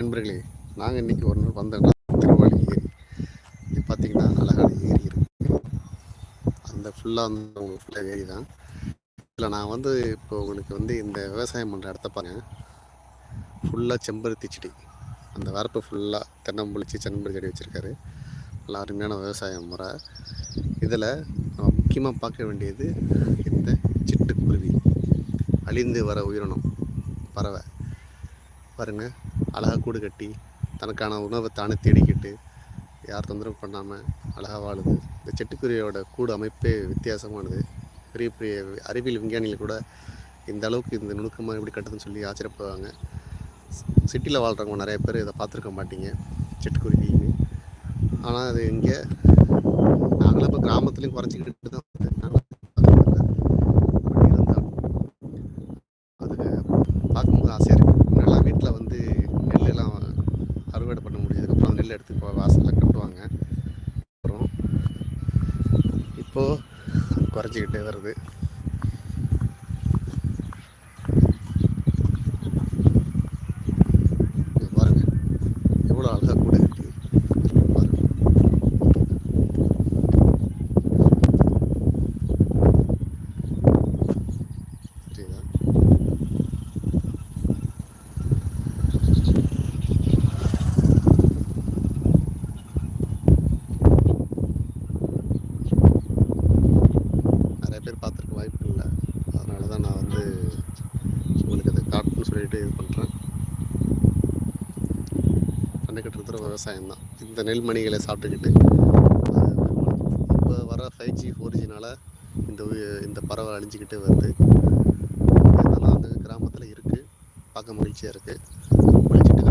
நண்பர்களே நாங்கள் இன்றைக்கி ஒரு நாள் வந்த திருவாளி ஏரி. இது பார்த்திங்கன்னா அழகான ஏரி இருக்குது அந்த ஃபுல்லாக வந்து உங்களுக்கு ஃபுல்லாக ஏரி தான். இதில் நான் வந்து இப்போ உங்களுக்கு வந்து இந்த விவசாயம் பண்ணுற இடத்த பாருங்க. ஃபுல்லாக செம்பருத்தி செடி. அந்த வரப்பு ஃபுல்லாக தென்னம்புளிச்சி செம்பருத்தி செடி வச்சுருக்காரு. நல்லா அருமையான விவசாய முறை. இதில் நம்ம முக்கியமாக பார்க்க வேண்டியது இந்த சிட்டுக்குருவி. அழிந்து வர உயிரினம் பறவை. பாருங்கள் அழகாக கூடு கட்டி தனக்கான உணவை தானே தேடிக்கிட்டு யார் தொந்தரவு பண்ணாமல் அழகாக வாழுது. இந்த சிட்டுக்குருவியோட கூடு அமைப்பே வித்தியாசமானது. பெரிய பெரிய அறிவியல் விஞ்ஞானிகள் கூட இந்த அளவுக்கு இந்த நுணுக்கமாக எப்படி கட்டுதுன்னு சொல்லி ஆச்சரியப்படுவாங்க. சிட்டியில் வாழ்கிறவங்க நிறைய பேர் இதை பார்த்துருக்க மாட்டீங்க செட்டுக்குருவின்னு ஆனால் அது இங்கே நாங்களும் இப்போ கிராமத்துலேயும் குறைச்சிக்கிட்டு தான் அது பார்க்கும்போது ஆசையாக இருக்குது முன்னெல்லாம் வீட்டில் வந்து நெல் எல்லாம் அறுவடை பண்ண முடிஞ்சதுக்கப்புறம் நெல் எடுத்து இப்போ வாசலில் கட்டுவாங்க. அப்புறம் இப்போது குறைஞ்சிக்கிட்டே வருது இங்க பாருங்க எவ்வளோ அழகாக கூட கட்டி பாருங்க சரிங்களா நிறைய பேர் பார்த்துருக்க வாய்ப்பு இல்லை அதனால தான் நான் வந்து உங்களுக்கு அதை காட்டுன்னு சொல்லிட்டு இது பண்ணுறேன் பண்ணிக்கிட்டு இருக்கிற விவசாயம் தான். இந்த நெல்மணிகளை சாப்பிட்டுக்கிட்டு இப்போ வர ஃபைவ் ஜி ஃபோர் ஜினால் இந்த இந்த பறவை அழிஞ்சிக்கிட்டே வருது. அதெல்லாம் வந்து கிராமத்தில் இருக்குது பார்க்க மகிழ்ச்சியாக இருக்குது ஒழிச்சிட்டு